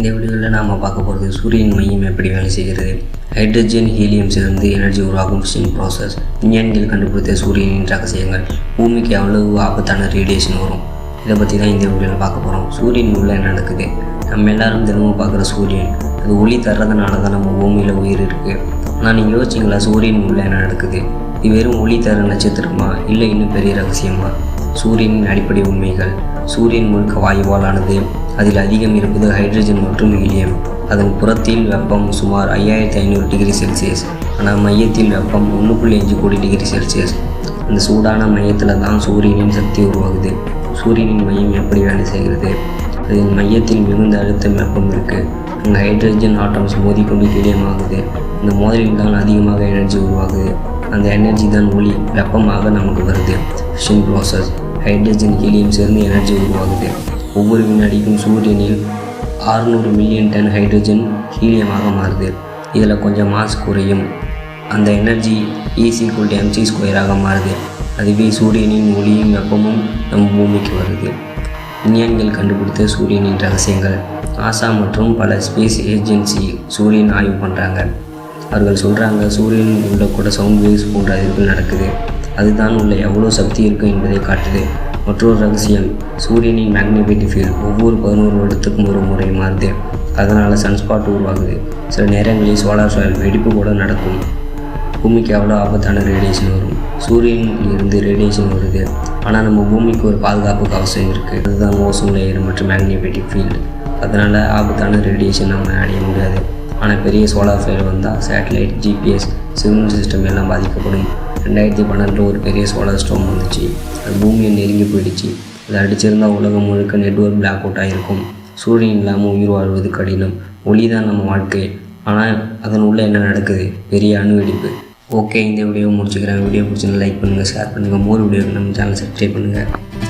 இந்த உளிகளை நாம் பார்க்க போகிறது சூரியன் மையம் எப்படி வேலை செய்கிறது? ஹைட்ரஜன் ஹீலியம் சேர்ந்து எனர்ஜி உருவாக்கும் ஃபிஷிங் ப்ராசஸ் விஞ்ஞானிகள் கண்டுபிடித்த சூரியனின் ரகசியங்கள். பூமிக்கு எவ்வளவு ஆபத்தான ரேடியேஷன் வரும். இதை பற்றி தான் இந்த வீடியோவில் பார்க்க போகிறோம் சூரியன் உள்ள என்ன நடக்குது? நம்ம எல்லாரும் தினமும் பார்க்குற சூரியன். அது ஒளி தர்றதுனால தான் நம்ம பூமியில் உயிர் இருக்குது ஆனால் நீங்கள் யோசிச்சிங்களா? சூரியன் உள்ள என்ன நடக்குது? இது வெறும் ஒளி தர நட்சத்திரமா? இல்லை இன்னும் பெரிய ரகசியமா? சூரியனின் அடிப்படை உண்மைகள். சூரியன் முழுக்க வாயுவாலானது அதில் அதிகம் இருப்பது ஹைட்ரஜன் மற்றும் ஹீலியம் அதன் புறத்தில் வெப்பம் சுமார் ஐயாயிரத்தி ஐநூறு டிகிரி செல்சியஸ். ஆனால் மையத்தில் வெப்பம் ஒன்று புள்ளி அஞ்சு கோடி டிகிரி செல்சியஸ். அந்த சூடான மையத்தில் தான் சூரியனின் சக்தி உருவாகுது. சூரியனின் மையம் எப்படி வேலை செய்கிறது? அதன் மையத்தில் மிகுந்த அழுத்தம் வெப்பம் இருக்குது அங்கே ஹைட்ரஜன் ஆட்டம்ஸ் மோதிக்கொண்டு ஹீலியம் ஆகுது. இந்த மோதலில் தான் அதிகமாக எனர்ஜி உருவாகுது. அந்த எனர்ஜி தான் ஒளி வெப்பமாக நமக்கு வருது. ஷின் ப்ராசஸ் ஹைட்ரஜன் ஹீலியம் சேர்ந்து எனர்ஜி உருவாகுது. ஒவ்வொரு வினாடிக்கும் சூரியனில் 600 மில்லியன் டன் ஹைட்ரஜன் ஹீலியமாக மாறுது. இதில் கொஞ்சம் மாஸ் குறையும். அந்த எனர்ஜி ஈஸி டு எம்சி ஸ்கொயராக மாறுது. அதுவே சூரியனின் ஒளியும் வெப்பமும் நம் பூமிக்கு வருது. விஞ்ஞானிகள் கண்டுபிடித்த சூரியனின் ரகசியங்கள். நாசா மற்றும் பல ஸ்பேஸ் ஏஜென்சி சூரியன் ஆய்வு பண்ணுறாங்க அவர்கள் சொல்கிறாங்க சூரியனில் உள்ள கூட சவுண்ட் வேவ்ஸ் போன்ற அதிர்வுகள் நடக்குது. அதுதான் உள்ள எவ்வளோ சக்தி இருக்கும் என்பதை காட்டுது. மற்றொரு ரகசியம் சூரியனின் மேக்னெட்டிக் ஃபீல்டு ஒவ்வொரு பதினோரு வருடத்துக்கும் ஒரு முறை மாறுது. அதனால் சன்ஸ்பாட் உருவாகுது. சில நேரங்களில் சோலார் சாயில் வெடிப்பு கூட நடக்கும். பூமிக்கு எவ்வளோ ஆபத்தான ரேடியேஷன் வரும். சூரியனில் இருந்து ரேடியேஷன் வருது. ஆனால் நம்ம பூமிக்கு ஒரு பாதுகாப்பு கவசம் இருக்குது அதுதான் மோசம் லேயர் மற்றும் மேக்னெட்டிக் ஃபீல்டு அதனால் ஆபத்தான ரேடியேஷன் நம்ம அடைய முடியாது. ஆனால் பெரிய சோலார் ஃபயர் வந்தால் சேட்டலைட் ஜிபிஎஸ் சிக்னல் சிஸ்டம் எல்லாம் பாதிக்கப்படும். ரெண்டாயிரத்தி பன்னெண்டில் ஒரு பெரிய சோலார் ஸ்டோம் வந்துச்சு. அது பூமியை நெருங்கி போயிடுச்சு. அது அடிச்சிருந்தால் உலகம் முழுக்க நெட்ஒர்க் பிளாக் அவுட் ஆகிருக்கும் சூரியன் இல்லாமல் உயிர் வாழ்வது கடினம். ஒளி தான் நம்ம வாழ்க்கை. ஆனால் அதன் உள்ளே என்ன நடக்குது? பெரிய அணு வெடிப்பு ஓகே இந்த வீடியோ முடிச்சுக்கிறேன். வீடியோ பிடிச்சிருந்தா லைக் பண்ணுங்கள் ஷேர் பண்ணுங்கள் மோர் வீடியோக்கு நம்ம சேனல் சப்ஸ்கிரைப் பண்ணுங்கள்